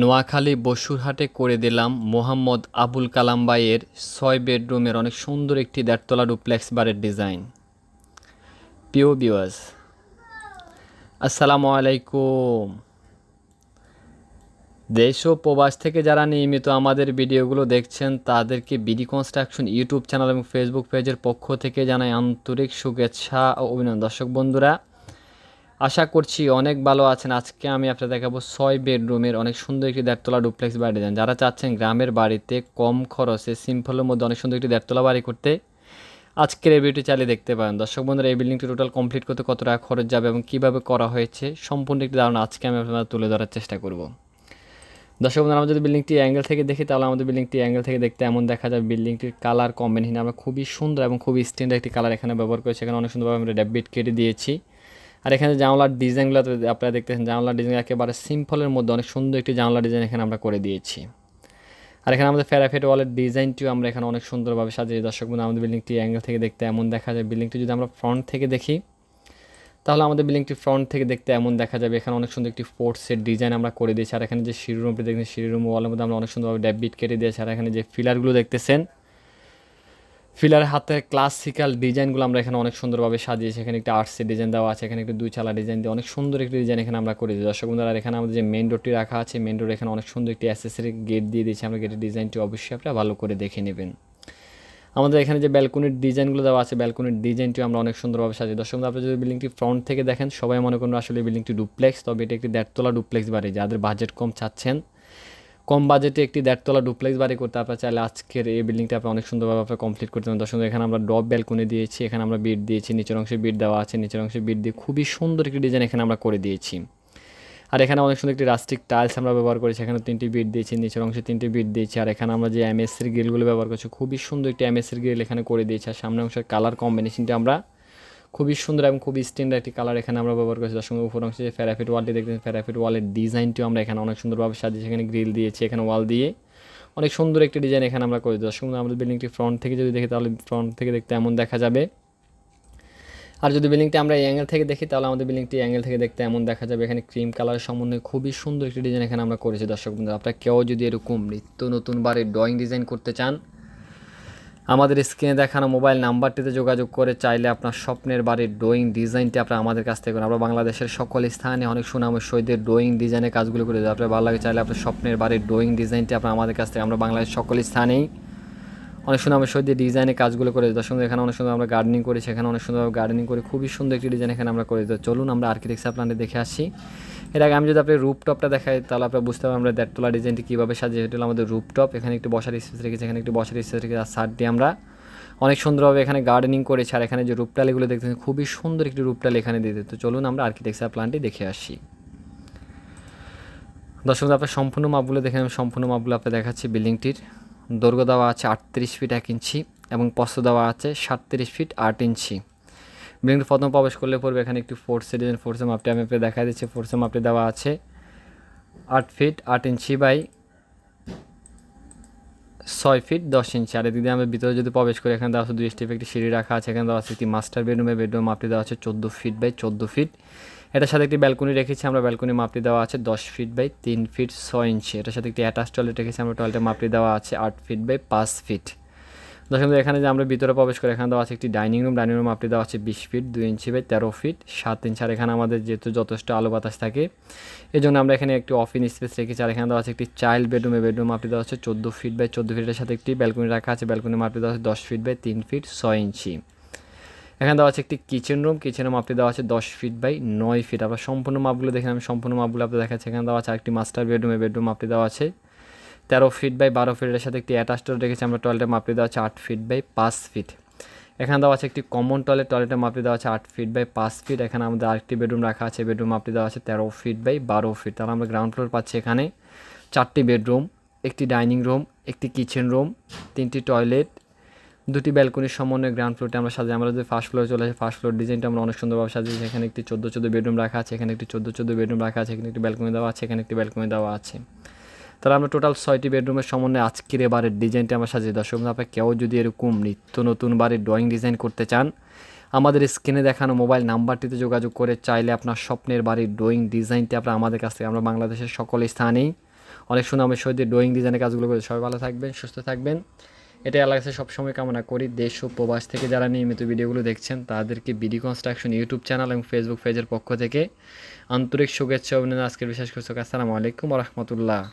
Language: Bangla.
নোয়াখালী বসুরহাটে করে দিলাম মোহাম্মদ আবুল কালাম বাইয়ের ছয় বেডরুমের অনেক সুন্দর একটি দেড়তলা ডুপ্লেক্স বারের ডিজাইন। পিও বিওয়াস আসসালামু আলাইকুম। দেশ ও প্রবাস থেকে যারা নিয়মিত আমাদের ভিডিওগুলো দেখছেন, তাদেরকে বিডি কনস্ট্রাকশন ইউটিউব চ্যানেল এবং ফেসবুক পেজের পক্ষ থেকে জানাই আন্তরিক শুভেচ্ছা ও অভিনন্দন। দর্শক বন্ধুরা আশা করছি অনেক ভালো আছেন। আজকে আমি আপনাদের দেখাবো ছয় বেডরুমের অনেক সুন্দর একটি দেড়তলা ডুপ্লেক্স বাড়ি ডিজাইন যারা চাচ্ছেন গ্রামের বাড়িতে কম খরচে সিম্পলের মধ্যে অনেক সুন্দর একটি দেড়তলা বাড়ি করতে, আজকের এই ভিডিওটি চালিয়ে দেখতে পারেন। দর্শক বন্ধুরা, এই বিল্ডিংটি টোটাল কমপ্লিট করতে কত টাকা খরচ যাবে এবং কীভাবে করা হয়েছে, সম্পূর্ণ একটি ধারণা আজকে আমি আপনাদের তুলে ধরার চেষ্টা করব। দর্শক বন্ধুরা, আমরা যদি বিল্ডিংটি অ্যাঙ্গেল থেকে দেখি, তাহলে আমাদের বিল্ডিংটি অ্যাঙ্গেল থেকে দেখতে এমন দেখা যায় বিল্ডিংটির কালার কম্বিনেশন আমরা খুবই সুন্দর এবং খুবই স্ট্যান্ডার্ড একটি কালার এখানে ব্যবহার করেছি। এখানে অনেক সুন্দরভাবে আমরা ডেবিট কেটে দিয়েছি। আর এখানে জানলার ডিজাইনগুলো আপনারা দেখতেছেন, জানলার ডিজাইন একেবারে সিম্পলের মধ্যে অনেক সুন্দর একটি জানলার ডিজাইন এখানে আমরা করে দিয়েছি। আর এখানে আমাদের ফেরাফেট ওয়ালের ডিজাইনটিও আমরা এখানে অনেক সুন্দরভাবে সাজিয়ে, দর্শক বন্ধু, আমাদের বিল্ডিংটি অ্যাঙ্গেল থেকে দেখতে এমন দেখা যায়। বিল্ডিংটি যদি আমরা ফ্রন্ট থেকে দেখি, তাহলে আমাদের বিল্ডিংটি ফ্রন্ট থেকে দেখতে এমন দেখা যাবে। এখানে অনেক সুন্দর একটি ফোর্সের ডিজাইন আমরা করে দিয়েছি। আর এখানে যে সিঁড়ি রুমটি দেখছেন সিঁড়ি রুম ওয়ালের মধ্যে আমরা অনেক সুন্দরভাবে ড্যাবিট কেটে দিয়েছি। আর এখানে যে ফিলারগুলো দেখতেছেন ফিলার হাতের ক্লাসিক্যাল ডিজাইনগুলো আমরা এখানে অনেক সুন্দরভাবে সাজিয়েছি এখানে একটা আর্টসের ডিজাইন দেওয়া আছে, এখানে একটি দুই চালা ডিজাইন দিয়ে অনেক সুন্দর একটি ডিজাইন এখানে আমরা করে দিই দর্শক বন্ধুরা এখানে আমাদের যে মেন ডোরটি রাখা আছে মেন ডোর এখানে অনেক সুন্দর একটি অ্যাসেসরি গেট দিয়ে দিয়েছি আমরা। গেটের ডিজাইনটি অবশ্যই আপনারা ভালো করে দেখে নেবেন। আমাদের এখানে যে ব্যালকনির ডিজাইনগুলো দেওয়া আছে ব্যালকনির ডিজাইনটিও আমরা অনেক সুন্দরভাবে সাজিয়ে দর্শক আপনি যদি বিল্ডিংটি ফ্রন্ট থেকে দেখেন, সবাই মনে করুন আসলে বিল্ডিংটি ডুপ্লেক্স তবে এটা একটি দেড়তলা ডুপ্লেক্স বাড়ি। যাদের বাজেট কম চাচ্ছেন কম বাজেটে একটি দেড়তলা ডুপ্লেক্স বাড়ি করতে আপনার চাইলে আজকের এই বিল্ডিংটা আপনি অনেক সুন্দরভাবে আপনার কমপ্লিট করতে পারেন দর্শক, এখানে আমরা ডব ব্যালকনি দিয়েছি, এখানে আমরা বিট দিয়েছি, নিচের অংশে বিট দেওয়া আছে, নিচের অংশে বিট দিয়ে খুবই সুন্দর একটি ডিজাইন এখানে আমরা করে দিয়েছি। আর এখানে অনেক সুন্দর একটি রাস্টিক টাইলস আমরা ব্যবহার করেছি, এখানে তিনটি বিট দিয়েছি, নিচের অংশে তিনটি বিট দিয়েছি, আর এখানে আমরা যে এমএসসির গ্রিলগুলো ব্যবহার করছি, খুবই সুন্দর একটি এমএসসির গ্রিল এখানে করে দিয়েছি, আর সামনে অংশের কালার কম্বিনেশনটা আমরা খুবই সুন্দর এবং খুবই স্ট্যান্ডার্ড একটি কালার এখানে আমরা ব্যবহার করেছি। তার সঙ্গে উপর অংশে যে ফেরাফিট ওয়ালটি দেখতেছেন ফেরাফিট ওয়ালের ডিজাইনটিও আমরা এখানে অনেক সুন্দরভাবে সাজিয়েছি এখানে গ্রিল দিয়েছি, এখানে ওয়াল দিয়ে। অনেক সুন্দর একটি ডিজাইন এখানে আমরা করে দর্শক বন্ধু আমাদের বিল্ডিংটি ফ্রন্ট থেকে যদি দেখি, তাহলে ফ্রন্ট থেকে দেখতে এমন দেখা যাবে। আর যদি বিল্ডিংটি আমরা অ্যাঙ্গেল থেকে দেখি, তাহলে আমাদের বিল্ডিংটি অ্যাঙ্গেল থেকে দেখতে এমন দেখা যাবে। এখানে ক্রিম কালার সমন্বয়ে খুবই সুন্দর একটি ডিজাইন এখানে আমরা করেছি। দর্শক বন্ধু আপনারা কেউ যদি এরকম নিত্য নতুন বাড়ির ড্রয়িং ডিজাইন করতে চান আমাদের স্ক্রিনে দেখানো মোবাইল নাম্বারটিতে যোগাযোগ করে চাইলে আপনার স্বপ্নের বাড়ির ড্রয়িং ডিজাইনটি আপনার আমাদের কাছ থেকে আমরা বাংলাদেশের সকল স্থানে অনেক সুনামের সহিতের ড্রয়িং ডিজাইনের কাজগুলো করে দেবো। আপনার ভালো লাগে চাইলে আপনার স্বপ্নের বাড়ির ড্রয়িং ডিজাইনটি আপনার আমাদের কাছ থেকে আমরা বাংলাদেশের সকল স্থানেই অনেক সুন্দর আমরা সহিত ডিজাইনের কাজগুলো করে দিই দর্শক এখানে অনেক সুন্দর আমরা গার্ডেনিং করি, সেখানে অনেক সুন্দর গার্ডেনিং করে। খুবই সুন্দর একটি ডিজাইন এখানে আমরা করে দিই চলুন আমরা আর্কিটেকচার প্ল্যানটি দেখে আসি। এর আগে আমি যদি আপনি রুপটপটা দেখাই, তাহলে আপনারা বুঝতে পারবেন আমরা দেড়তলা ডিজাইনটি কীভাবে সাজিয়ে এটা হলো আমাদের রুপটপ এখানে একটি বসার স্পেস রেখেছি, এখানে একটি বসার স্পেস রেখেছি, আর সার দিয়ে আমরা অনেক সুন্দরভাবে এখানে গার্ডেনিং করেছে। আর এখানে যে রূপটালিগুলো দেখতেছেন, খুবই সুন্দর একটি রূপটালি এখানে দিয়ে দিতে চলুন আমরা আর্কিটেকচার প্ল্যানটি দেখে আসি। দর্শক আপনার সম্পূর্ণ মাপগুলো দেখে আমি সম্পূর্ণ মাপগুলো আপনার দেখাচ্ছি বিল্ডিংটির দৈর্ঘ্য দেওয়া আছে আটত্রিশ ফিট এক ইঞ্চি এবং পস্ত দেওয়া আছে সাতত্রিশ ফিট আট ইঞ্চি। বিল্ডিংটি প্রথম প্রবেশ করলে পড়বে এখানে একটি ফোর্সে ডিজাইন ফোর্সে মাপটি আমি আপনাকে দেখা দিচ্ছি। ফোর্সে মাপটি দেওয়া আছে আট ফিট আট ইঞ্চি বাই ছয় ফিট দশ ইঞ্চি। আর এদিকে আমরা ভিতরে যদি প্রবেশ করি, এখানে দেওয়া আছে দুই স্টেপ একটি সিঁড়ি রাখা আছে, এখানে দেওয়া আছে একটি মাস্টার বেডরুমে বেডরুম মাপটি দেওয়া আছে চোদ্দ ফিট বাই চোদ্দ ফিট। এটার সাথে একটি ব্যালকনি রেখেছি আমরা ব্যালকনি মাপটি দেওয়া আছে দশ ফিট বাই তিন ফিট ছয় ইঞ্চি এটার সাথে একটি অ্যাটাচ টয়লেট রেখেছি আমরা টয়লেটের মাপটি দেওয়া আছে আট ফিট বাই পাঁচ ফিট দর্শক, এখানে যে আমরা ভিতরে প্রবেশ করি, এখানে দেওয়া আছে একটি ডাইনিং রুম ডাইনিং রুম মাপটি দেওয়া আছে বিশ ফিট দুই ইঞ্চি বাই তেরো ফিট সাত ইঞ্চি আর এখানে আমাদের যেহেতু যথেষ্ট আলো বাতাস থাকে এই জন্য আমরা এখানে একটি অফিন স্পেস রেখেছি। আর এখানে দেওয়া আছে একটি চাইল্ড বেডরুমে বেডরুম মাপটি দেওয়া আছে চোদ্দ ফিট বাই চোদ্দ ফিটের সাথে একটি ব্যালকনি রাখা আছে। ব্যালকনি মাপটি দেওয়া আছে দশ ফিট বাই তিন ফিট ছয় ইঞ্চি এখানে দেওয়া আছে একটি কিচেন রুম কিচেনের মাপটি দেওয়া আছে দশ ফিট বাই নয় ফিট আপনার সম্পূর্ণ মাপগুলো দেখেন, আমি সম্পূর্ণ মাপগুলো আপনার দেখাচ্ছি। এখানে দেওয়া আছে একটি মাস্টার বেডরুমে বেডরুম মাপটি দেওয়া আছে তেরো ফিট বাই বারো ফিটের সাথে একটি অ্যাটাচ টয়লেট রেখেছি, আমরা টয়লেটের মাপটি দেওয়া আছে আট ফিট বাই পাঁচ ফিট এখানে দেওয়া আছে একটি কমন টয়লেট টয়লেটের মাপটি দেওয়া আছে আট ফিট বাই পাঁচ ফিট এখানে আমাদের আরেকটি বেডরুম রাখা আছে বেডরুম মাপটি দেওয়া আছে তেরো ফিট বাই বারো ফিট তাহলে আমরা গ্রাউন্ড ফ্লোর পাচ্ছি এখানে চারটি বেডরুম একটি ডাইনিং রুম একটি কিচেন রুম তিনটি টয়লেট দুটি ব্যালকনির সমন্বয়ে গ্রাউন্ড ফ্লোরটি আমরা সাজাই। আমরা যদি ফার্স্ট ফ্লোরে চলে আসি ফার্স্ট ফ্লোর ডিজাইনটা আমরা অনেক সুন্দরভাবে সাজিয়েছি। এখানে একটি চোদ্দ চোদ্দ বেডরুম রাখা আছে, এখানে একটি চোদ্দ চোদ্দ বেডরুম রাখা আছে, এখানে একটি ব্যালকনি দেওয়া আছে, এখানে একটি ব্যালকনি দেওয়া আছে। তাহলে আমরা টোটাল ছয়টি বেডরুমের সমন্বয়ে আজকের এবারের ডিজাইনটি আমরা সাজিয়ে। দর্শক আপনার কেউ যদি এরকম নিত্য নতুন বাড়ির ড্রয়িং ডিজাইন করতে চান, আমাদের স্ক্রিনে দেখানো মোবাইল নাম্বারটিতে যোগাযোগ করে চাইলে আপনার স্বপ্নের বাড়ির ড্রয়িং ডিজাইনটি আপনার আমাদের কাছ থেকে, আমরা বাংলাদেশের সকল স্থানেই অনেক সুনামের সহিত ড্রয়িং ডিজাইনের কাজগুলো করে। সবাই ভালো থাকবেন, সুস্থ থাকবেন। এটাই আল্লাহ কাছে সবসময় কামনা করি। দেশ ও প্রবাস থেকে যারা নিয়মিত ভিডিওগুলো দেখছেন, তাদেরকে বিডি কনস্ট্রাকশন ইউটিউব চ্যানেল এবং ফেসবুক পেজের পক্ষ থেকে আন্তরিক শুভেচ্ছা অভিনন্দন আজকের বিশেষ কিছু আসসালামু আলাইকুম রহমতুল্লাহ।